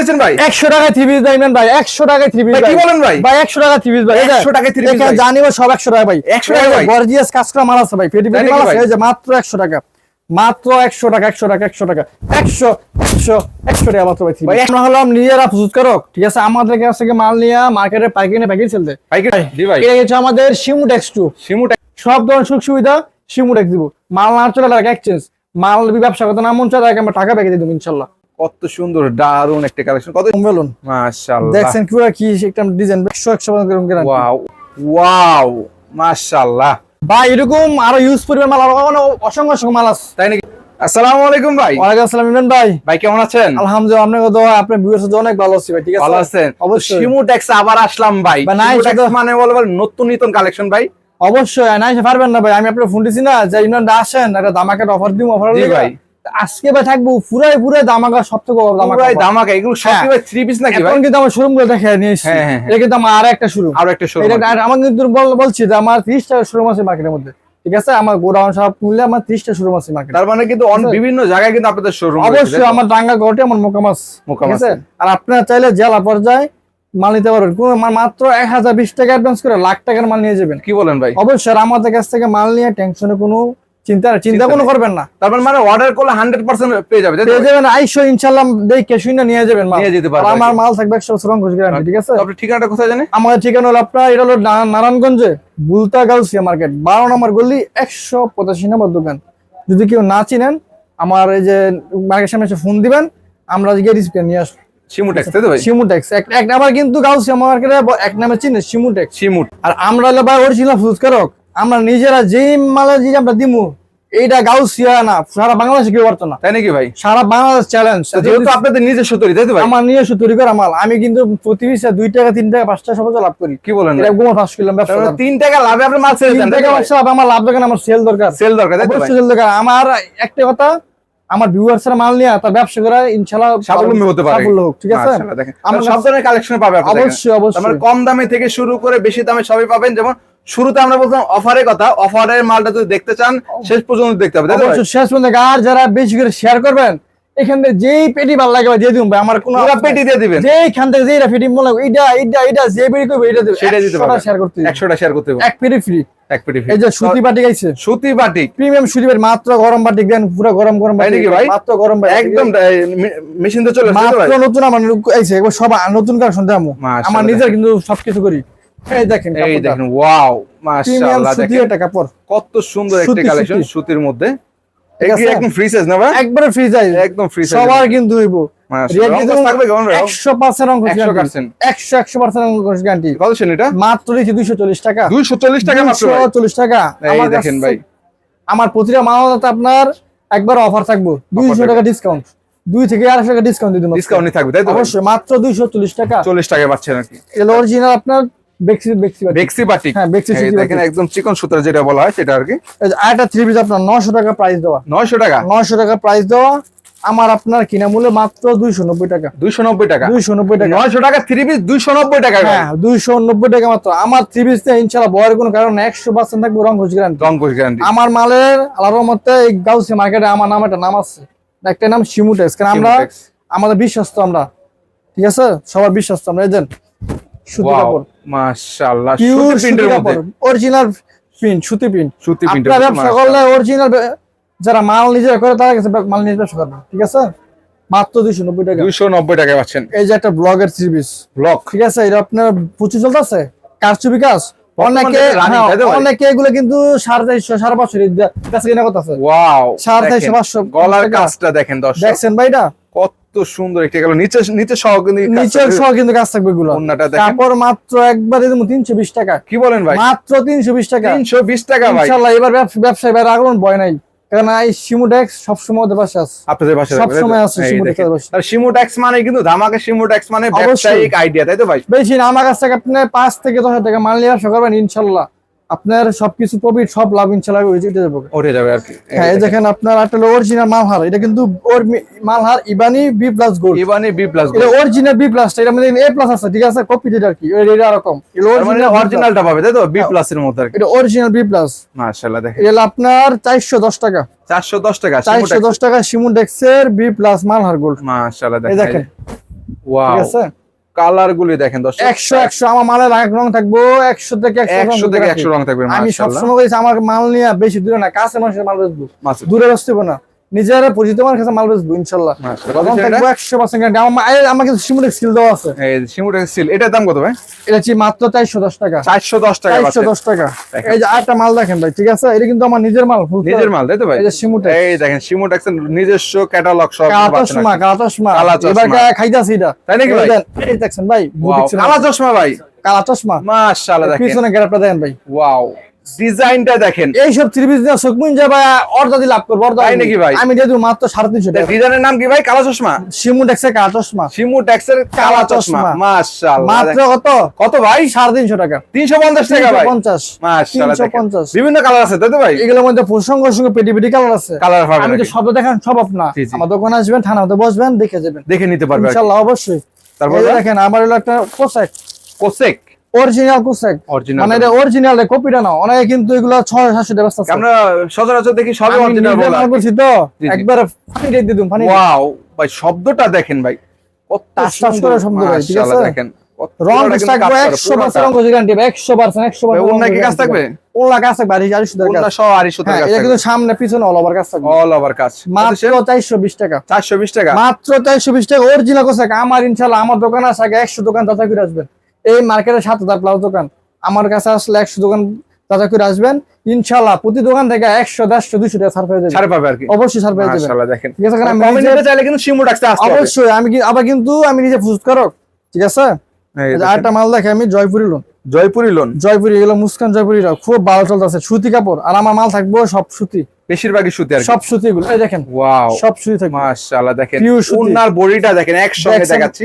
দিচ্ছেন ভাই? একশো টাকায় থ্রি পিস ভাই ভাই একশো টাকায় থ্রি পিস ভাই, কি বলেন ভাই? ভাই একশো টাকা থ্রি পিস ভাই 100 টাকায় three piece ভাই। জানি সব একশো টাকা ভাই। 100 টাকা ভাই? গর্জিয়াস কাজ করা মাল আছে ভাই পেটি পেটি মাল আছে এই যে মাত্র একশো টাকা। মাত্র একশো টাকা একশো টাকা একশো টাকা একশো একশো একশো টাকা মাত্র ভাই ভাই, আমরা হলাম নিজেরা ঠিক আছে আমাদের কাছ থেকে মাল নিয়ে মার্কেটে পাইকারি পাইকারি হচ্ছে আমাদের সিমুট এক্স টু সিমুটা সব ধরনের সুযোগ সুবিধা সিমুটেক দিব। মাল না চলে লাগে এক্সচেঞ্জ মাল ব্যবসা করতে না মন চায় আমরা টাকা পেকে দিব ইনশাল্লাহ। কত সুন্দর দারুণ একটা কালেকশন কত বেলুন মাশাআল্লাহ। দেখছেন কি কি একটা ডিজাইন একশো একশো গ্যারান্টি ওয়াও ওয়াও মাশাআল্লাহ। ভাই এরকম আরও ইউজ পরিমাণ মাল আরও অসংখ্য অসংখ্য মাল আছে। তাই নাকি? আসসালামু আলাইকুম ভাই। ওয়ালাইকুম আসসালাম ইমরান ভাই। ভাই কেমন আছেন? আলহামদুলিল্লাহ আপনার কথা আপনার ভিউয়ার্স অনেক ভালো আছি ভাই ঠিক আছে? ভালো আছেন। অবশ্যই। সিমুটেক্স আবার আসলাম ভাই। সিমুটেক্স মানে বলব নতুন নতুন কালেকশন ভাই। অবশ্যই না পারবেন না ভাই আমি আপনার ফোন দিছি না যে ইমরান আসেন একটা দামাকার অফার দিব অফার ভাই। আজকে ভাই থাকব পুরাই পুরাই দামাকা সব থেকে বড় দামাকা পুরাই দামাকা এগুলো সব হ্যাঁ। ভাই থ্রি পিস নাকি ভাই? এখন কিন্তু আমার শোরুমগুলো দেখে নিয়েছি হ্যাঁ, হ্যাঁ। এটা কিন্তু আমার আর একটা শুরু আরও একটা শোরুম এটা আর আমার কিন্তু বলছি যে আমার ত্রিশটা শোরুম আছে মার্কেটের মধ্যে। ঠিক আছে? আমার গোডাউন সব মিলে আমার শোরুম আছে মার্কেটে তার মানে কিন্তু বিভিন্ন জায়গায় কিন্তু আপনাদের শোরুম অবশ্যই আমার ডাঙ্গা আমার মোকামাস। মোকাম ঠিক আছে? আছে। আর আপনারা চাইলে জেলা পর্যায়ে মাল নিতে পারবেন। কোনো মাত্র এক হাজার বিশ টাকা অ্যাডভান্স করে লাখ টাকার মাল নিয়ে যাবেন। কি বলেন ভাই? অবশ্যই আমাদের কাছ থেকে মাল নিয়ে টেনশনে কোনো চিন্তা কোনো করবেন না। তারপর মানে অর্ডার করলে হান্ড্রেড পার্সেন্ট পেয়ে যাবে পেয়ে যাবেন আইসো ইনশাল্লাহ দেখে শুনে নিয়ে যাবেন নিয়ে যেতে আর আমার মাল থাকবে একশো বছর গ্যারান্টি ঠিক আছে? আপনার ঠিকানাটা কোথায় জানেন আমাদের ঠিকানা হলো আপনার এটা হলো নারায়ণগঞ্জে বুলতা গাউসিয়া মার্কেট বারো নম্বর গলি একশো পঁচাশি নম্বর দোকান। যদি কেউ না চিনেন আমার এই যে মার্কেট সামনে এসে ফোন দিবেন আমরা রিসিপ্ট নিয়ে আসব। সিমুটেক্স তাই তো ভাই? সিমুটেক্স এক নাম্বার কিন্তু গাউসিয়া মার্কেটে এক নামে চিনে সিমুটেক্স সিমুট আর আমরা হলো ভাই অরিজিনাল ফুজকারক আমরা নিজেরা যেই মালে যে আমরা দিমু এইটা গাউসিয়া না সারা বাংলাদেশে কেউ পারতো না। তাই নাকি ভাই? সারা বাংলাদেশ চ্যালেঞ্জ যেহেতু আপনাদের নিজস্ব তৈরি তাই তো ভাই? আমার নিজস্ব তৈরি করা মাল আমি কিন্তু প্রতি পিসে দুই টাকা তিন টাকা পাঁচ টাকা সর্বোচ্চ লাভ করি। কি বলেন ব্যবসা তার মানে করার। তিন টাকা লাভে আপনি মাল ছেড়ে তিন টাকা হবে, আমার লাভ দরকার আমার সেল দরকার। সেল দরকার তাই তো ভাই? অবশ্যই সেল দরকার। আমার একটা কথা আমার ভিউয়ার্সরা মাল নিয়ে তার ব্যবসা করা ইনশাআল্লাহ স্বাবলম্বী হতে পারে। সাফল্য হোক ঠিক আছে? আমরা সব ধরনের কালেকশন পাবে অবশ্যই অবশ্যই। মানে কম দামে থেকে শুরু করে বেশি দামে সবই পাবেন যেমন শুরুতে আমরা বলতাম অফারের কথা অফারের মালটা যদি দেখতে চান শেষ পর্যন্ত দেখতে হবে শেষ পর্যন্ত আর যারা বেশি করে শেয়ার করবেন এখান থেকে যেই পেটি ভালো লাগে দিয়ে ভাই। আমার কোনো পেটি দিয়ে দিবেন। যেইখান থেকে পেটি মনে লাগে এইটা এইটা এইটা যে পেটি করবে এইটা দেবে। সেটাই দিতে শেয়ার করতে দিবেন। একশোটা শেয়ার করতে এক পেটি ফ্রি এক পেটি free। এই যে সুতি বাটি গাইছে সুতি বাটিক। প্রিমিয়াম সুতি বাটি মাত্র গরম বাটি দেন পুরো গরম গরম বাটি ভাই? মাত্র গরম বাটি একদম মেশিন তো চলে মাত্র নতুন আমার আইছে একবার সব নতুন কালেকশন দেবো আমার নিজের কিন্তু সবকিছু করি। এই দেখেন এই দেখেন ওয়াও মাশাআল্লাহ দেখেন। একটা কাপড়। কত সুন্দর একটা কালেকশন সুতি। সুতির মধ্যে? একদম ফ্রি সাইজ না ভাই? একবারে ফ্রি যাই একদম ফ্রি সাইজ সবার কিন্তু হইব। মাশাআল্লাহ রং কস থাকবে কেমন ভাই? একশো পার্সেন্ট অঙ্ক 100% একশো একশো পার্সেন্ট অঙ্ক গ্যারান্টি কত সেন এটা? মাত্র দুইশো চল্লিশ টাকা। 240 টাকা চল্লিশ টাকা। এই আমার দেখেন ভাই। আমার প্রতিটা মালাতে আপনার একবার অফার থাকব। দুইশো টাকা ডিসকাউন্ট দুই থেকে আড়াইশো টাকা ডিসকাউন্ট দিতে ডিসকাউন্ট থাকবে তাই তো অবশ্যই মাত্র দুইশো চল্লিশ টাকা। চল্লিশ টাকা পাচ্ছেন আর কি। এটা অরিজিনাল আপনার হ্যাঁ, একদম চিকন সুতার যেটা বলা হয় সেটা আর কি। আরেকটা থ্রি পিস আপনার নশো টাকা প্রাইস দেওয়া। 900 টাকা? নশো টাকা প্রাইস দেওয়া। আমার আপনার কিনা মূল্য মাত্র দুইশো নব্বই টাকা। 290 টাকা? দুইশো নব্বই টাকা। 900 টাকা থ্রি পিস 290 টাকা হ্যাঁ দুইশো নব্বই টাকা মাত্র। আমার থ্রি পিস ইনশাল্লাহ বয়ের কোনো কারণ একশো পার্সেন্ট থাকবে রং ঘুষ গ্যারান্টি রং গ্যারান্টি আমার মালের আল্লাহর মতে গাউসি মার্কেটে আমার নাম একটা নাম আছে। একটা নাম শিমুটেক্স। কারণ আমরা। আমাদের বিশ্বস্ত আমরা। ঠিক আছে? সবার বিশ্বস্ত আমরা। এজেন্ট সুতি কাপড় মাশাআল্লাহ সুতি সুতি প্রিন্টের মধ্যে। অরিজিনাল প্রিন্ট সুতি প্রিন্ট সুতি প্রিন্টের আপনার ব্যবসা করলে অরিজিনাল যারা মাল নিজে করে তারা কাছে মাল নিজে ব্যবসা করবে ঠিক আছে? মাত্র দুইশো নব্বই টাকা। 290 টাকায় পাচ্ছেন। এই যে একটা ব্লগের ব্লক ঠিক আছে? এটা আপনার প্রচুর চলতেছে? কারচুপি কাজ অনেকে হ্যাঁ, তাই তো অনেকে এগুলো কিন্তু সাড়ে চারশো সাড়ে পাঁচশো কাছে কিনা কথা আছে ওয়াও সাড়ে চারশো, দেখেন, পাঁচশো গলার টাকা। কাজটা দেখেন দর্শক। দেখছেন ভাইটা সুন্দর একটা গেল। নিচে নিচে সহ কিন্তু কাজটা- সহ কিন্তু কাজ থাকবে। কাপড় মাত্র একবার তিনশো বিশ টাকা। কি বলেন ভাই? মাত্র তিনশো বিশ টাকা। 320 টাকা ভাই। ইনশাল্লাহ এবার ব্যবসায় বাইরে আগুন ভয় নাই। কারণ এই সিমুডেক্স সবসময় ওদের পাশে আছে। আপনাদের পাশে সব সময় আছে এর পাশে। শিমু ট্যাক্স মানে কিন্তু ধামাকা শিমু ট্যাক্স মানে। ব্যবসায়িক আইডিয়া তাই তো ভাই? বেশি না আমার কাছ থেকে আপনি পাঁচ থেকে দশ হাজার টাকা মাল নিয়ে ব্যবসা করবেন ইনশাল্লাহ। আপনার সবকিছু প্রফিট সব লাভ ইনশাল্লাহ উঠে যাবে উঠে যাবে আর কি? হ্যাঁ এই দেখেন আপনার একটা অরিজিনাল মালহার। এটা কিন্তু ওর মালহার ইবানি বি প্লাস গোল্ড ইবানি বি প্লাস এটা অরিজিনাল বি প্লাস এটা মধ্যে এ প্লাস আছে ঠিক আছে? কপি যেটা আর কি। এটা এরকম মানে অরিজিনালটা পাবে তাই তো? বি প্লাস এর মধ্যে আর কি। এটা অরিজিনাল বি প্লাস মাশাআল্লাহ দেখেন। এটা আপনার চারশো দশ টাকা। 410 টাকা চারশো দশ টাকা সিমুন ডেক্সের বি প্লাস মালহার গোল্ড মাশাআল্লাহ দেখেন। ওয়াও ঠিক আছে? কালার গুলি দেখেন দর্শক। একশো একশো আমার মালের এক রং থাকব একশো থেকে একশো থেকে একশো রং থাকবে আমি সবসময় বলছি আমার মাল নিয়ে বেশি দূরে না কাছে মানুষের মাল বেচবো। দূরে বসতে না। নিজের পরিচিত আমার কাছে মাল বেচবো ইনশাল্লাহ। একশো পার্সেন্ট আমার কিন্তু সিমুলের স্কিল দেওয়া আছে। শিমুটের সিল এটার দাম কত ভাই? এটা হচ্ছে মাত্র চারশো দশ টাকা। চারশো দশ টাকা চারশো দশ টাকা। এই যে আরেকটা মাল দেখেন ভাই ঠিক আছে? এটা কিন্তু আমার নিজের মাল নিজের মাল তাই তো ভাই? যে এই দেখেন শিমুটেক্সের নিজস্ব ক্যাটালগ সব কালা চশমা কালা চশমা। কালা চশমা। এবার খাইতাছি এটা। তাই নাকি ভাই? এই দেন, দেখছেন ভাই কালা চশমা ভাই। কালা চশমা। মাশাআল্লাহ দেখেন। পিছনে গ্যারাপটা দেখেন ভাই। ওয়াও ডিজাইনটা দেখেন। এইসব পিস দিয়ে সুকমিন যা ভাই অর্ধা দিয়ে লাভ করব অর্ধা তাই নাকি ভাই? আমি দিয়ে মাত্র সাড়ে তিনশো টাকা। ডিজাইনের নাম কি ভাই? কালা চশমা? শিমু ডেক্সের কালা চশমা। শিমুটেক্সের কালা কালা চশমা। মাশাআল্লাহ। মাত্র কত? কত ভাই? সাড়ে তিনশো টাকা। 350 টাকা ভাই। পঞ্চাশ। মাশাআল্লাহ বিভিন্ন কালার আছে তাই তো ভাই? এগুলোর মধ্যে প্রসঙ্গ সঙ্গে পেটি পেটি কালার আছে। কালার পাবেন আমি তো? শব্দ দেখান সব জি। আমার দোকানে আসবেন থানাতে বসবেন দেখে যাবেন। দেখে নিতে পারবেন। ইনশাল্লাহ অবশ্যই। তারপর? দেখেন আমার হলো একটা কোসেক। কোসেক? Original cosec. মানে এটা অরিজিনাল কপিটা না অনেকে কিন্তু এগুলো ছয় সাতশো টাকা ব্যবস্থা আমরা সচরাচর দেখি সবই অরিজিনাল নিজে বলা মাল করছি তো। ফানি দিয়ে দিন ফানি ওয়াও ভাই শব্দটা দেখেন ভাই। কত সুন্দর। শব্দ ভাই, ঠিক আছে? দেখেন। রং থাকবে রং গ্যারান্টি কি কাজ থাকবে? ওলা কাজ থাকবে আর সহ হ্যাঁ টাকা এটা কিন্তু সামনে পিছনে অল ওভার কাজ থাকবে। অল ওভার কাজ। মাত্র চারশো বিশ টাকা। টাকা। মাত্র অরিজিনাল কোসাক। আমার আমার দোকানে আসে আগে একশো দোকান দাদা করে আসবেন। এই মার্কেটে সাত হাজার প্লাস দোকান। আমার কাছে আসলে একশো দোকান দাদা করে আসবেন। ইনশাল্লাহ প্রতি দোকান থেকে একশো দেড়শো দুশো টাকা ছাড় পেয়ে ছাড় পাবে আর কি। অবশ্যই ছাড় পেয়ে দেখেন। ঠিক আছে কারণ আমি চাইলে কিন্তু ডাকতে আসতে অবশ্যই আমি আবার কিন্তু আমি নিজে ফুসকারক ঠিক আছে? আরেকটা মাল দেখে আমি জয়পুরি লোন জয়পুরি লোন জয়পুরি এগুলো মুস্কান জয়পুরি খুব ভালো চলতেছে সুতি কাপড়। আর আমার মাল থাকব সব সুতি। বেশিরভাগই সুতি আর সব সুতি গুলো এই দেখেন। ওয়াও সব সুতি থাকবে। মাশাআল্লাহ দেখেন। উন্নার বডিটা দেখেন একসঙ্গে দেখাচ্ছি।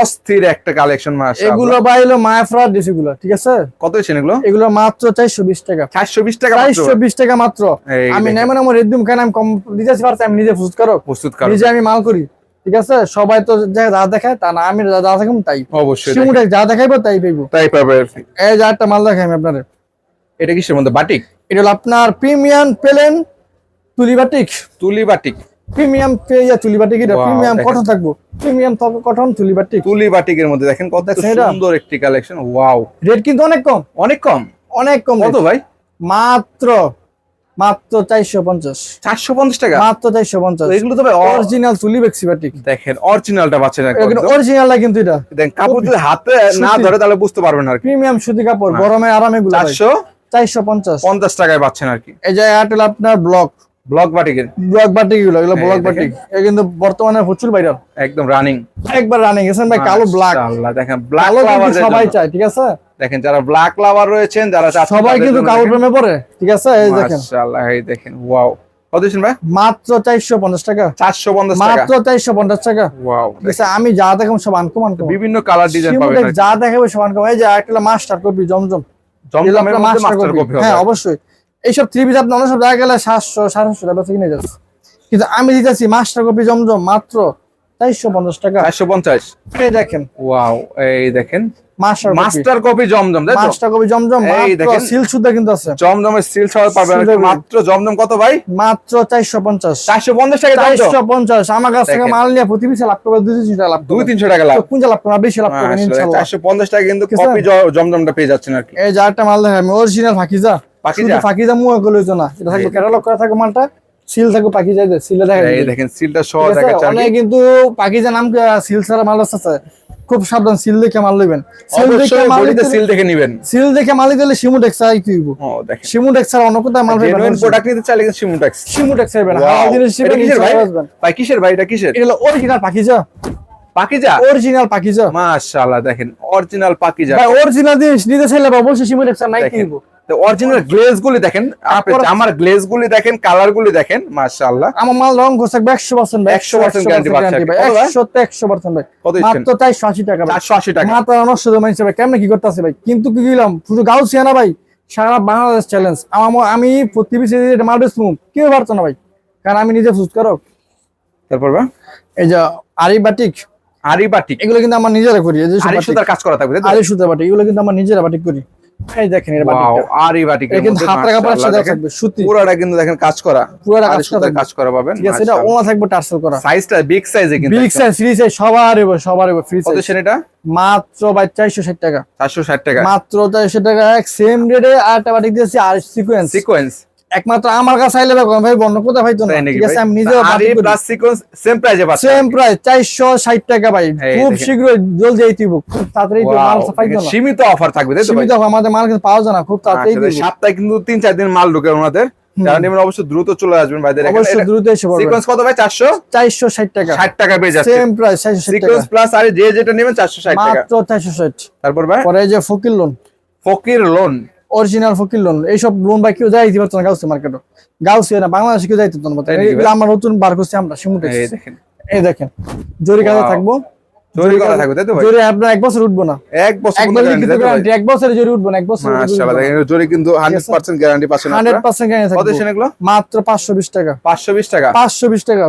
অস্থির একটা কালেকশন মাশাআল্লাহ। এগুলো বাইলো মায়াফ্রা ডিসি গুলো ঠিক আছে? কত হয়েছে এগুলো? এগুলো মাত্র চারশো বিশ টাকা। চারশো বিশ টাকা মাত্র। চারশো বিশ টাকা মাত্র। আমি নেমন আমার রেডিম কেন আমি কম দিতে পারছি আমি নিজে ফুজ করো। প্রস্তুত করো। নিজে আমি মাল করি ঠিক আছে? সবাই তো যা যা দেখায় তা না আমি যা দেখাম তাই। অবশ্যই। সিমুটে যা দেখাইবো তাই পাইবো। তাই পাবে এই যে একটা মাল দেখাই আমি আপনাদের। এটা কিসের মধ্যে? বাটিক? এটা হলো আপনার প্রিমিয়াম পেলেন তুলি বাটিক। তুলি বাটিক। প্রিমিয়াম পেয়া তুলিবাটিক এটা প্রিমিয়াম কটন থাকব। প্রিমিয়াম কটন তুলিবাটিক তুলি বাটিকের মধ্যে দেখেন কত সুন্দর একটি কালেকশন ওয়াও রেট কিন্তু অনেক কম। অনেক কম? অনেক কম কত ভাই? মাত্র মাত্র চারশো পঞ্চাশ। চারশো পঞ্চাশ টাকা? মাত্র চারশো পঞ্চাশ। এগুলো তো ভাই অর- অরিজিনাল তুলি বেক্সিবাটিক দেখেন অরিজিনালটা পাচ্ছেন। অরিজিনালটা কিন্তু এটা। দেখেন কাপড় যদি হাতে না ধরে তাহলে বুঝতে পারবেন আর প্রিমিয়াম সুতি কাপড়। গরমে আরামে গুলো চারশো? চারশো পঞ্চাশ। পঞ্চাশ টাকায় পাচ্ছেন আর কি। এই যে এয়ারটেল আপনার ব্লক ব্লক বাটিকের ব্লক বাটিকগুলো এগুলো ব্লক বাটিক এই কিন্তু বর্তমানে প্রচুর ভাইরাল একদম রানিং একবার রানিং ভাই কালো ব্ল্যাক আল্লাহ দেখেন ব্ল্যাক লাভার সবাই চায় ঠিক আছে? দেখেন যারা ব্ল্যাক লাভার রয়েছেন যারা সবাই কিন্তু কালো দেখেন। প্রেমে পড়ে ঠিক আছে? এই দেখেন। মাশাআল্লাহ এই দেখেন ওয়াও কত ভাই? মাত্র চারশো পঞ্চাশ টাকা। চারশো পঞ্চাশ মাত্র চারশো পঞ্চাশ টাকা। ওয়াও আমি যা দেখাম সব আনকম আনকম বিভিন্ন কালার ডিজাইন যা দেখাবে সব আনকম এই যে একটা মাস্টার কপি জমজম। মাস্টার কপি হ্যাঁ অবশ্যই। এইসব থ্রি পিস আপনি অন্য সব জায়গায় গেলে সাতশো সাড়ে সাতশো টাকা কিনে যাচ্ছে। কিন্তু আমি দিতেছি মাস্টার কপি জমজম মাত্র চারশো পঞ্চাশ টাকা। চারশো পঞ্চাশ। এই দেখেন। ওয়াও এই দেখেন। Master copy. জমজম মাস্টার কপি জমজম এই মাত্র দেখেন। সিল সুদ্ধা কিন্তু আছে। জমজমের সিল সহ পাবেন আর কি। সুন্দর। মাত্র জমজম কত ভাই? মাত্র চারশো পঞ্চাশ। চারশো পঞ্চাশ টাকা আমার কাছ থেকে মাল নিয়ে প্রতি পিসে লাভ করবে টাকা লাভ দুই করবে। তিনশো টাকা লাভ। কোনটা লাভ করবে? বেশি টাকা কিন্তু কপি জমজমটা পেয়ে যাচ্ছেন আর কি। এই যে মাল দেখা আমি অরিজিনাল ফাকিজা পাকিজা? শুধু ফাকিজা গুলো না। এটা থাকবে ক্যাটালগ করা থাকবে মালটা সিল থাকবে পাকিজা সিলে দেখা এই দেখেন সিলটা সহ ঠিক আছে? দেখাচ্ছে আর কি। অনেক কিন্তু পাকিজা নাম সিল ছাড়া মাল আছে খুব সাবধান সিল দেখে মাল লইবেন। সিল দেখে মাল সিল দেখে নেবেন। সিল দেখে মাল দিলে আই তুইব আর অন্য মাল জেনুইন প্রোডাক্ট নিতে চাইলে কিন্তু জিনিস কিসের ভাই? ভাই কিসের ভাই? এটা কিসের? এটা হলো অরিজিনাল পাকিজা পাকিজা? অরিজিনাল পাকিজা। মাশাআল্লাহ দেখেন অরিজিনাল পাকিজা। ভাই অরিজিনাল জিনিস নিতে চাইলে অবশ্যই শিমু টেক্স নাই কিনবো। তো অরিজিনাল গ্লেজ গুলি দেখেন আমার গ্লেজ গুলি দেখেন কালার গুলি দেখেন মাশাআল্লাহ। আমার মাল রং একশো পার্সেন্ট 100% guarantee পাচ্ছে আর কি। ভাই কত ভাই? ভাই? মাত্র চারশো আশি টাকা ভাই। চারশো আশি টাকা। মাত্র নষ্ট মাইছে ভাই। কেমনে কি করতেছে ভাই? কিন্তু কি দিলাম শুধু গাউছিয়া না ভাই। সারা বাংলাদেশ চ্যালেঞ্জ আমার আমি প্রতি পিসে এটা মাল বেচবো। কেউ পারতো না ভাই। কারণ আমি নিজে ফুজ করো। তারপর ভাই? এই যে আরি বাটিক আরি বাটিক। এগুলো কিন্তু আমার নিজেরা করি এই যে আরি সুতার কাজ করা থাকবে আরি সুতা বাটিক এগুলো কিন্তু আমার নিজেরা বাটিক করি। এই দেখেন এর বাটিকটা। আর এটা কিন্তু হাত রাখা পাশে থাকবে সুতি। পুরোটা কিন্তু দেখেন কাজ করা। পুরোটা কাজ করা কাজ করা পাবেন ঠিক আছে এটা ওনা থাকবে টার্সেল করা। সাইজটা বিগ সাইজে কিন্তু বিগ সাইজ ফ্রি সাইজ সবার সবার ফ্রি কত সাইজ সেন এটা? মাত্র চারশো ষাট টাকা। 460 টাকা। মাত্র চারশো টাকা সেম রেটে আরেকটা বাটিক দিয়েছি আর সিকোয়েন্স সিকোয়েন্স একমাত্র আমার কাছে আইলে ভাই ভাই বন্য কোথায় পাইতো না। ঠিক আছে ভাই? আমি এই প্লাস সিকোয়েন্স সেম প্রাইজে পাচ্ছেন সেম প্রাইস চারশো ষাট টাকা ভাই। খুব। শীঘ্রই জলদি এই দিব খুব তাড়াতাড়ি দিব, মাল সীমিত অফার থাকবে তাই তো সীমিত আমাদের মাল কিন্তু পাওয়া যায় না খুব তাড়াতাড়ি আসলে দিব। সপ্তাহে কিন্তু তিন চার দিন মাল ঢুকে ওনাদের। যারা নেবেন অবশ্যই দ্রুত চলে আসবেন ভাইদের অবশ্যই দ্রুত এসে পড়বে। সিকোয়েন্স কত ভাই? 400 চারশো ষাট টাকা। 60 টাকা পেয়ে যাচ্ছে। সেম প্রাইস চারশো ষাট টাকা। সিকোয়েন্স প্লাস আর যে যেটা নেবেন 460 টাকা। মাত্র চারশো ষাট। তারপর ভাই? পরে যে Fakir lawn Fakir lawn original Fakir lawn এইসব লোন বা কেউ যাই দিতে পারতো না গাউসি মার্কেটে গাউসি না বাংলাদেশে কেউ যাইতে পারতো না। আমরা নতুন বার করছি আমরা সিমুটে এই দেখেন। এই দেখেন জরি কাজে থাকব। জরি করা থাকবে তাই তো ভাই? জরি আপনার এক বছর উঠবো না। এক বছর গ্যারান্টি এক বছরে জরি উঠবো না এক বছর মাশাআল্লাহ দেখেন জরি কিন্তু 100% গ্যারান্টি পাচ্ছেন হান্ড্রেড আপনারা পার্সেন্ট গ্যারান্টি কত সেন এগুলো? মাত্র পাঁচশো বিশ টাকা। 520 টাকা? পাঁচশো বিশ টাকা।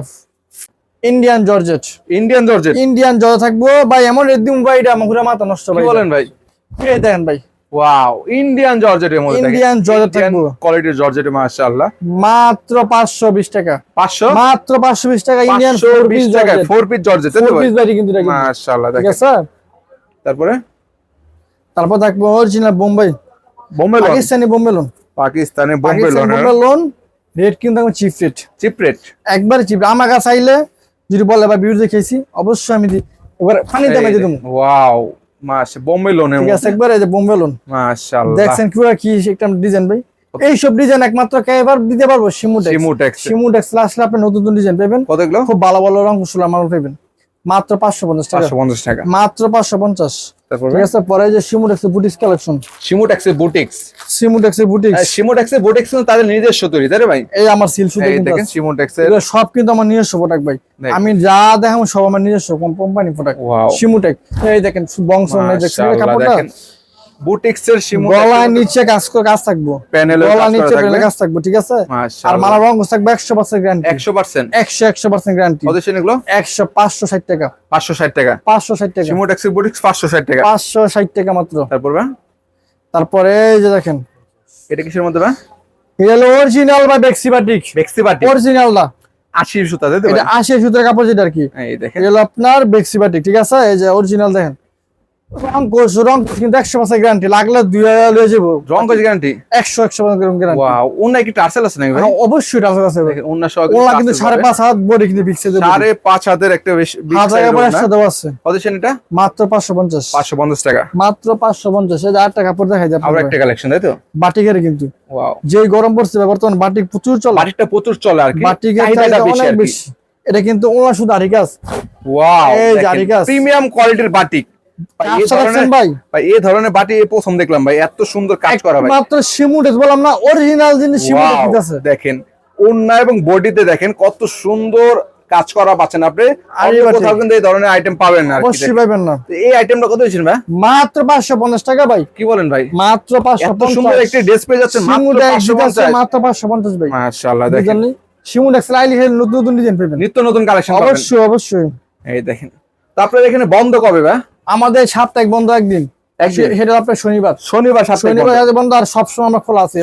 Indian georgette Indian georgette Indian georgette থাকব। ভাই এমন রেট ভাই এটা মাথা নষ্ট কি ভাই বলেন ভাই? এই দেখেন ভাই ওয়াও ইন্ডিয়ান জর্জেটের মধ্যে ইন্ডিয়ান জর্জেট থাকব কোয়ালিটির জর্জেটে মাশাআল্লাহ। মাত্র পাঁচশো বিশ টাকা। 500 মাত্র পাঁচশো বিশ টাকা ইন্ডিয়ান 520 টাকা ফোর পিস জর্জেট তাই তো ভাই পিস বাড়ি কিন্তু মাশাআল্লাহ দেখেন। আছে তারপরে? তারপর থাকব original Bombay Bombay lawn Pakistani Bombay lawn পাকিস্তানে Bombay lawn Bombay lawn rate কিন্তু এখন চিপ রেট চিপ রেট একবারে চিপ আমার কাছে আইলে যদি বলে বা বিরুদ্ধে খেয়েছি অবশ্যই আমি এবার পানি দামে দিয়ে দেবো। ওয়াও মাশা বোম্বে লোনের ঠিক আছে একবারে এই যে বোম্বে লোন মাশাআল্লাহ। দেখছেন কিবা কি একটা ডিজাইন ভাই? এইসব ডিজাইন একমাত্র এবার দিতে পারব? সিমুটেক্স সিমুটেক্স সিমুটেক্স আসলে আপনি নতুন নতুন ডিজাইন পাবেন। কতগুলো? খুব ভালো ভালো রং কুশলা মাল পাবেন। মাত্র পাঁচশো পঞ্চাশ টাকা। পঞ্চাশ টাকা। মাত্র পাঁচশো পঞ্চাশ। ঠিক আছে পরে যে সিমুটেক্স বুটিক্স কালেকশন সিমুটেক্সের বুটিক্স সিমুটেক্সের বুটিক্স সিমুটেক্সের বুটিক্স তাদের নিজস্ব তৈরি তাই ভাই? এই আমার সিল শুধু দেখেন আছে। সব কিন্তু আমার নিজস্ব প্রোডাক্ট ভাই। আমি যা দেখাম সব আমার নিজস্ব কোম্পানি প্রোডাক্ট ওয়াও সিমুটেক এই দেখেন বংশ মাশাআল্লাহ কাপড়টা দেখেন বুটিক্সের গলায় সিমুটেক্স নিচে কাজ করে কাজ থাকব। প্যানেলের গলা কাজ নিচে প্যানেলে কাজ থাকব ঠিক আছে? আর মালা রং থাকবে একশো পার্সেন্ট গ্যারান্টি 100% একশো একশো পার্সেন্ট গ্যারান্টি কত সেন এগুলো? একশো পাঁচশো ষাট টাকা। 560 টাকা। পাঁচশো ষাট টাকা। সিমুটেক্সের বুটিক্স 560 টাকা। পাঁচশো ষাট টাকা মাত্র। তারপর তারপরে এই যে দেখেন। এটা কিসের মধ্যে এটা অরিজিনাল বা বেক্সি বাটিক বেক্সি বাটি অরিজিনাল না। 80 সুতা এটা আশি সুতার কাপড় যেটা আর কি। এই দেখেন। এটা আপনার বেক্সি বাটিক ঠিক আছে? এই যে অরিজিনাল দেখেন। রং কোর্স রং কিন্তু একশো গ্যারান্টি লাগলে দুই হাজার লয়ে যাব। রং গ্যারান্টি একশো একশো পার্সেন্ট গ্যারান্টি ওয়াও ওনা কি টার্সেল আছে নাকি অবশ্যই টাকা আছে ওনা সহ ওলা কিন্তু সাড়ে পাঁচ হাত বডি কিন্তু ফিক্সে সাড়ে পাঁচ হাতের একটা বেশ হাজার size একশো দেওয়া আছে। কত এটা? মাত্র পাঁচশো পঞ্চাশ। পাঁচশো পঞ্চাশ টাকা। মাত্র পাঁচশো পঞ্চাশ। যে টাকা কাপড় দেখাই যায় আবার একটা কালেকশন তাই তো? বাটিকের কিন্তু। ওয়াও যেই গরম পড়ছে বর্তমান বাটিক প্রচুর চলে। বাটিকটা প্রচুর চলে আর কি। বাটিকের বেশি অনেক বেশি। এটা কিন্তু ওলা শুধু আরি কাজ ওয়াও এই যে আরিকাস। প্রিমিয়াম কোয়ালিটির বাটিক। ভাই, এই ধরনের বাটি প্রথম দেখলাম ভাই এত সুন্দর কাজ করা ভাই। মাত্র সিমুটেক্স বললাম না অরিজিনাল জিনিস সিমুটেক্স দেখেন ওন্না এবং বডিতে দেখেন কত সুন্দর কাজ করা পাচ্ছেন আপনি। আরে অন্য বাটি। কোথাও কিন্তু এই ধরনের আইটেম পাবেন না অবশ্যই পাবেন না। এই আইটেমটা কত দিয়েছেন ভাই? মাত্র পাঁচশো পঞ্চাশ টাকা ভাই। কি বলেন ভাই? মাত্র এত সুন্দর একটি ড্রেস পেয়ে মাত্র 550 মাত্র ভাই। দেখেন। নতুন নতুন ডিজাইন পাবেন। নিত্য নতুন কালেকশন অবশ্যই অবশ্যই। এই দেখেন। তারপরে এখানে বন্ধ কবে ভাই? আমাদের সাপ্তাহিক বন্ধ একদিন? সেটা আপনার শনিবার। শনিবার সাতটায় শনিবার বন্ধ আর সবসময় আমরা খোলা আছি।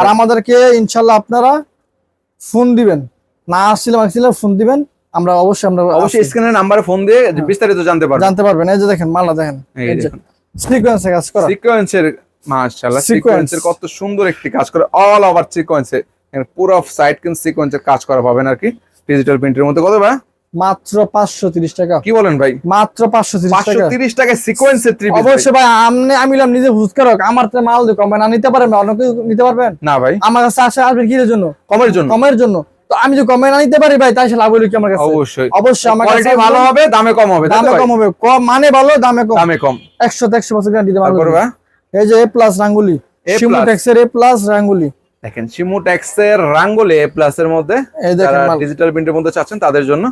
আর আমাদেরকে ইনশাল্লাহ আপনারা ফোন দিবেন। না আসছিলাম আসছিলাম ফোন দিবেন। আমরা অবশ্যই আমরা অবশ্যই স্ক্রিনের নাম্বারে ফোন দিয়ে বিস্তারিত জানতে পারবেন। জানতে পারবেন। এই যে দেখেন মালা দেখেন। সিকোয়েন্সে কাজ করা। সিকোয়েন্সের মাশাআল্লাহ Sequence. সিকোয়েন্সের কত সুন্দর একটি কাজ করে। অল ওভার সিকোয়েন্সে পুরো সাইড কিন্তু সিকোয়েন্সের কাজ করা পাবেন আর কি। ডিজিটাল প্রিন্টের মধ্যে। কত ভাই? মাত্র পাঁচশো তিরিশ টাকা। কি বলেন ভাই? মাত্র পাঁচশো তিরিশ পাঁচশো টাকা তিরিশ টাকায় সিকোয়েন্সের থ্রি অবশ্যই ভাই আমনে আমিলাম নিজে ভুজকারক আমার তো মাল দিয়ে কমে না নিতে পারেন অন্য কেউ নিতে পারবেন? না ভাই। আমার কাছে আসে আসবেন জন্য? কমের জন্য। কমের জন্য। তো আমি যদি কমে না নিতে পারি ভাই তাই সে লাভ হইল কি আমার কাছে? অবশ্যই। অবশ্যই আমার কাছে ভালো হবে দামে কম হবে দামে কম হবে। কম মানে ভালো দামে কম। দামে কম। একশো একশো বছর দিতে তারপর পারব এই যে এ প্লাস রাঙ্গুলি। Plus। সিমোটেক্সের এ প্লাস রাঙ্গুলি। দেখেন সিমুটেক্স ট্যাক্সের রাঙ্গলে এ প্লাস এর মধ্যে এই দেখেন যারা ডিজিটাল প্রিন্টের মধ্যে চাচ্ছেন তাদের জন্য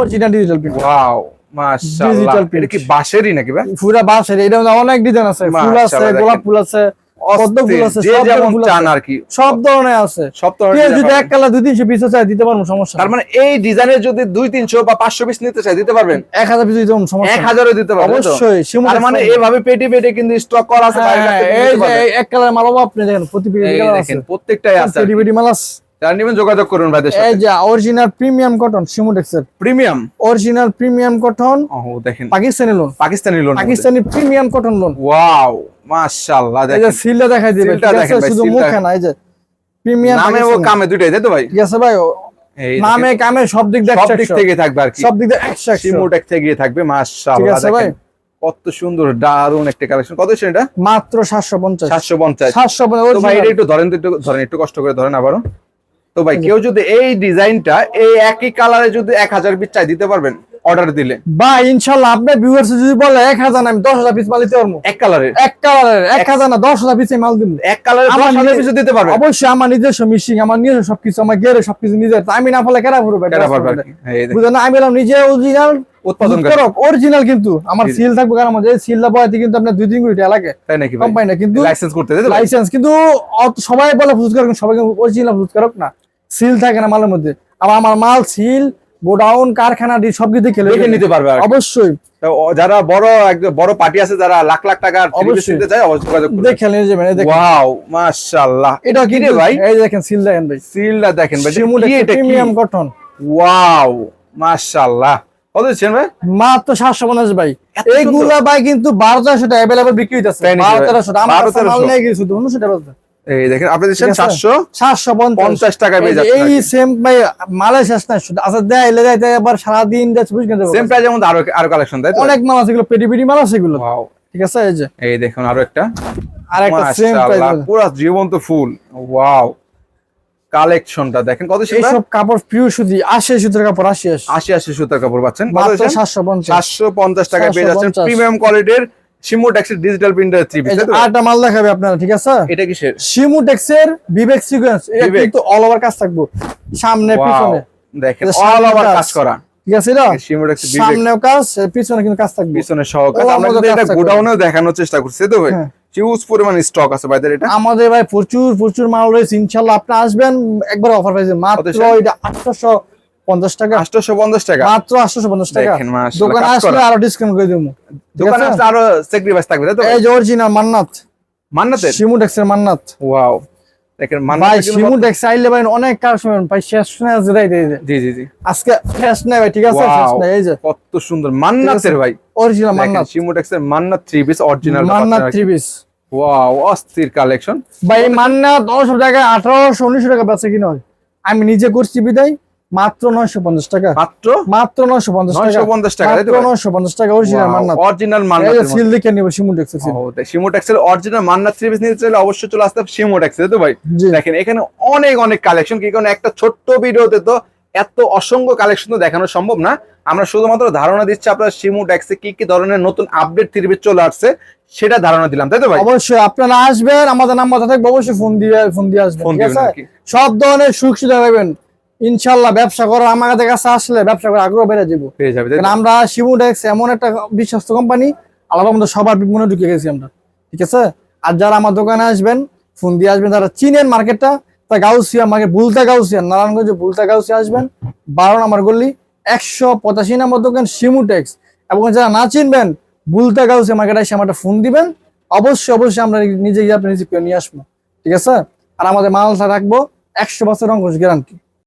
অরিজিনাল ডিজিটাল প্রিন্ট ওয়াও মাশাআল্লাহ print। এটা কি বাঁশেরই নাকি ভাই? পুরা বাসের এটা অনেক ডিজাইন আছে। ফুল আছে গোলাপ ফুল আছে সব ধরনের চান আর কি। সব ধরনের আছে। সব যদি এক কালার দুই তিনশো পিস চাই দিতে পারব সমস্যা তার মানে এই ডিজাইনের যদি দুই তিনশো বা পাঁচশো পিস নিতে চাই দিতে পারবেন? এক হাজার পিস দিতে পারব সমস্যা এক। হাজারও দিতে পারবেন অবশ্যই তার মানে এভাবে পেটে পেটে কিন্তু স্টক করা আছে হ্যাঁ, এই যে এক কালার মাল আপনি দেখেন প্রতি দেখেন প্রত্যেকটাই আছে পেটি পেটি মাল আছে। যারা নেবেন যোগাযোগ করুন ভাইদের এই যে অরিজিনাল প্রিমিয়াম কটন শিমুটেক্সের প্রিমিয়াম অরিজিনাল প্রিমিয়াম কটন ও দেখেন। Pakistani lawn Pakistani lawn Pakistani premium cotton lawn wow মাশাআল্লাহ এই যে সিলটা দেখাই দিবে। সিলটা দেখেন শুধু মুখে না এই যে প্রিমিয়াম নামে ও কামে দুইটাই তাই তো ভাই? আছে ভাই নামে কামে সব দিক দিয়ে সব দিক থেকে থাকবে আর কি। সব দিক দিয়ে একশো একশো। সিমোটেক থেকে থাকবে মাশাআল্লাহ দেখেন। কত সুন্দর দারুণ একটা কালেকশন কত ছিল এটা? মাত্র সাতশো পঞ্চাশ। 750 সাতশো তো ভাই এটা একটু ধরেন তো একটু ধরেন একটু কষ্ট করে ধরেন আবারও। তো ভাই কেউ যদি এই ডিজাইনটা এই একই কালারে যদি এক হাজার পিস চাই দিতে পারবেন অর্ডার দিলে। বা ইনশাল্লাহ আপনার ভিউয়ার্স যদি বলে এক হাজার আমি দশ হাজার পিস মাল দিতে পারব। এক কালারের এক কালারের এক হাজার না দশ হাজার পিস মাল দিব। এক কালারের আমার দশ হাজার পিস দিতে পারবেন। অবশ্যই আমার নিজস্ব মিশিং আমার নিজস্ব সবকিছু আমার গেরে সবকিছু নিজের। আমি না ফলে কেনা পড়বে কেনা পারবে আর কি। এই দেখেন, বুঝলেন না? আমি বললাম নিজে অরিজিনাল উৎপাদন করে। অরিজিনাল কিন্তু। আমার। সিল থাকবে কারণ আমাদের সিলটা বয়াতে কিন্তু আপনার দুই তিন কোটি টাকা লাগে। তাই নাকি কোম্পানি না কিন্তু লাইসেন্স করতে লাইসেন্স কিন্তু সবাই বলে ফুজ করুক সবাই অরিজিনাল ফুজ করুক না। সিল থাকে না মালের মধ্যে। আবার আমার মাল সিল গোডাউন কারখানা ডি সব কিছু খেলে দেখে নিতে পারবে অবশ্যই। যারা বড় একদম বড় পার্টি আছে যারা লাখ লাখ টাকার অবশ্যই। নিতে চায় অবশ্যই যোগাযোগ করবে। দেখে নিয়ে যাবেন দেখেন। ওয়াও মাশাআল্লাহ। এটা কি রে ভাই? এই দেখেন সিল দেখেন ভাই। সিলটা দেখেন ভাই কি এটা প্রিমিয়াম কটন। ওয়াও মাশাআল্লাহ। কত দিচ্ছেন ভাই? মাত্র সাতশো পঞ্চাশ ভাই। এত এইগুলা ভাই কিন্তু বারো তেরোশো টাকা অ্যাভেলেবল বিক্রি হইতেছে আমার মাল নিয়ে গেছি শুধু টাকা। এই দেখেন আপনি দিচ্ছেন? সাতশো সাতশো পঞ্চাশ। টাকা পেয়ে যাচ্ছে এই সেম ভাই মালে শেষ নাই শুধু। আচ্ছা দেয় এলে দেয় দেয় আবার সারাদিন তো? সেম মধ্যে আরও আরও কালেকশন তাই অনেক মাল আছে এগুলো পেটি পেটি মাল আছে এগুলো। ঠিক আছে এই যে। এই দেখুন আরও একটা। আর একটা সেম পুরো জীবন্ত ফুল। ওয়াও কালেকশনটা দেখেন কত এইসব কাপড় প্রিয় সুতি আশি সুতির কাপড় আশি আশি। আশি আশি সুতার কাপড় পাচ্ছেন? সাতশো পঞ্চাশ। সাতশো পঞ্চাশ টাকায় পেয়ে যাচ্ছেন প্রিমিয়াম কোয়ালিটির সিমো ডিজিটাল প্রিন্টার থ্রি এই যে মাল দেখাবে আপনারা ঠিক আছে? এটা কিসের? শিমু বিবেক সিকোয়েন্স এটা কিন্তু অল ওভার কাজ থাকব। সামনে পিছনে। দেখেন অল ওভার কাজ। কাজ করা। ঠিক আছে এটা? সিমো বিবেক সামনেও কাজ পিছনে কিন্তু কাজ থাকবে। পিছনে সহকারে ওর আমরা কিন্তু এটা গোডাউনেও দেখানোর চেষ্টা করছি তো ভাই? হ্যাঁ। হিউজ পরিমাণ স্টক আছে ভাইদের এটা? আমাদের ভাই প্রচুর প্রচুর মাল রয়েছে ইনশাল্লাহ আপনি আসবেন একবার অফার পাইছেন। মাত্র? এটা আটশোশো পঞ্চাশ টাকা। আটশোশো পঞ্চাশ টাকা। মাত্র আটশোশো পঞ্চাশ টাকা। দেখেন, মাশাআল্লাহ, দোকানে আসলে আরও ডিসকাউন্ট করে দেবো। দোকানে আসলে আরও স্যাক্রিফাইস থাকবে তাই তো? এই যে অরিজিনাল মান্নাত। মান্নাতের? শিমু টেক্সের মান্নাত। ওয়াও দেখেন শিমু টেক্স আইলে ভাই অনেক ভাই শেষ দেয়। জি জি জি। আজকে শেষ নাই ভাই ঠিক আছে? শেষ নাই এই যে। কত সুন্দর। মান্নাতের ভাই। Original Mannat. সিমোটেক্সের Mannat three piece original Mannat three piece wow অস্থির কালেকশন ভাই মান্নাত দশ টাকায় আঠারোশো উনিশশো টাকা বেচে কিনা হয়। আমি নিজে করছি বিদায়। মাত্র নয়শো পঞ্চাশ টাকা। মাত্র? মাত্র নয়শো পঞ্চাশ টাকা। 950 টাকা, মাত্র ভাই? নয়শো পঞ্চাশ টাকা অরিজিনাল মান্নাত। অরিজিনাল এই সিল দেখে নিব শিমু টেক্সের সিল সিমোটেক্সের অরিজিনাল মান্নাত থ্রি নিতে চাইলে অবশ্যই চলে আসতে তো ভাই? দেখেন এখানে অনেক অনেক কালেকশন কি কারণ একটা ছোট্ট ভিডিওতে তো এত অসংখ্য কালেকশন তো দেখানো সম্ভব না। আমরা শুধুমাত্র ধারণা দিচ্ছি আপনার সিমু ট্যাক্সে কি কি ধরনের নতুন আপডেট থ্রি পিস চলে আসছে সেটা ধারণা দিলাম তাই তো ভাই? অবশ্যই আপনারা আসবেন আমাদের নাম্বার থাকবে অবশ্যই ফোন দিয়ে ফোন দিয়ে আসবেন ফোন ঠিক আছে? সব ধরনের সুখ সুবিধা ইনশাল্লাহ ব্যবসা করার আমাদের কাছে আসলে ব্যবসা করার আগ্রহ বেড়ে যাব। পেয়ে যাবে আমরা শিমুডেক্স এমন একটা বিশ্বস্ত কোম্পানি আলাদা মধ্যে সবার মনে ঢুকে গেছি আমরা। ঠিক আছে? আর যারা আমার দোকানে আসবেন ফোন দিয়ে আসবেন যারা চিনেন মার্কেটটা তা গাউসিয়া মার্কেট বুলতা গাউসিয়া নারায়ণগঞ্জে বুলতা গাউসিয়া আসবেন বারো নম্বর গল্লি একশো পঁচাশি নম্বর দোকান শিমুটেক্স এবং যারা না চিনবেন বুলতা গাউসিয়া মার্কেট এসে আমার ফোন দিবেন অবশ্যই অবশ্যই আমরা নিজে গিয়ে আপনি করে নিয়ে আসব। ঠিক আছে? আর আমাদের মালটা রাখব একশো বছর অঙ্কুশ গ্যারান্টি